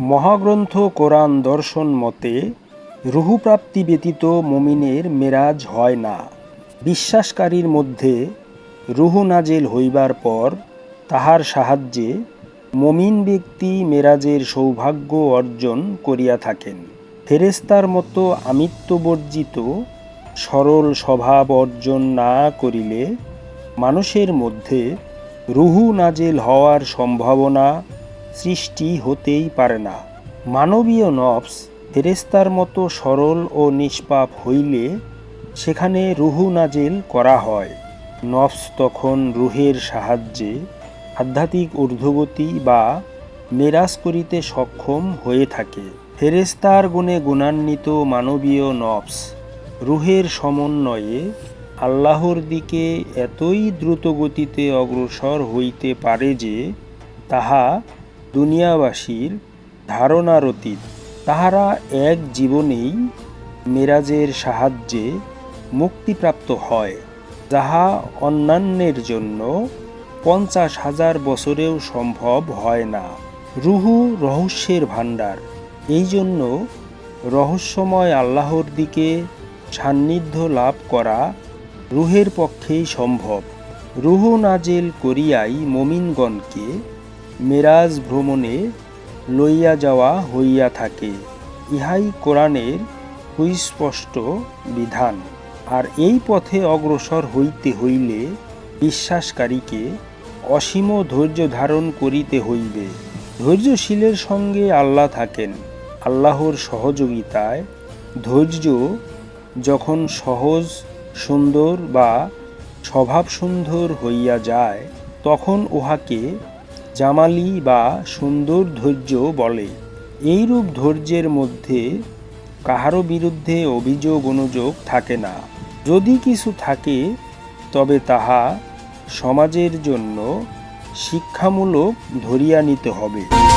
মহাগ্রন্থ কোরআন দর্শন মতে রুহু প্রাপ্তি ব্যতীত মমিনের মেরাজ হয় না। বিশ্বাসকারীর মধ্যে রুহু নাজেল হইবার পর তাহার সাহায্যে মমিন ব্যক্তি মেরাজের সৌভাগ্য অর্জন করিয়া থাকেন। ফেরেস্তার মতো আমিত্ববর্জিত, সরল স্বভাব অর্জন না করিলে মানুষের মধ্যে রুহু নাজেল হওয়ার সম্ভাবনা সৃষ্টি হতেই পারে না। মানবীয় নফস ফেরেস্তার মতো সরল ও নিষ্পাপ হইলে সেখানে রুহু নাজেল করা হয়। নফস তখন রুহের সাহায্যে আধ্যাত্মিক ঊর্ধ্বগতি বা মেরাজ করিতে সক্ষম হয়ে থাকে। ফেরেস্তার গুণে গুণান্বিত মানবীয় নফস রুহের সমন্বয়ে আল্লাহর দিকে এতই দ্রুত গতিতে অগ্রসর হইতে পারে যে তাহা দুনিয়াবাসীর ধারণার অতীত। তাহারা এক জীবনেই মেরাজের সাহায্যে মুক্তিপ্রাপ্ত হয়, যাহা অন্যান্যের জন্য পঞ্চাশ হাজার বছরেও সম্ভব হয় না। রুহু রহস্যের ভাণ্ডার। এই জন্য রহস্যময় আল্লাহর দিকে সান্নিধ্য লাভ করা রুহের পক্ষেই সম্ভব। রুহ নাজেল করিয়াই মমিনগণকে মেরাজ ভ্রমণে লইয়া যাওয়া হইয়া থাকে, ইহাই কোরআনের সুস্পষ্ট বিধান। আর এই পথে অগ্রসর হইতে হইলে বিশ্বাসকারীকে অসীম ধৈর্য ধারণ করিতে হইবে। ধৈর্যশীলের সঙ্গে আল্লাহ থাকেন। আল্লাহর সহযোগিতায় ধৈর্য যখন সহজ, সুন্দর বা স্বভাব সুন্দর হইয়া যায়, তখন উহাকে জামালি বা সুন্দর ধৈর্য বলে। এইরূপ ধৈর্যের মধ্যে কাহারও বিরুদ্ধে অভিযোগ অনুযোগ থাকে না। যদি কিছু থাকে, তবে তাহা সমাজের জন্য শিক্ষামূলক ধরিয়া নিতে হবে।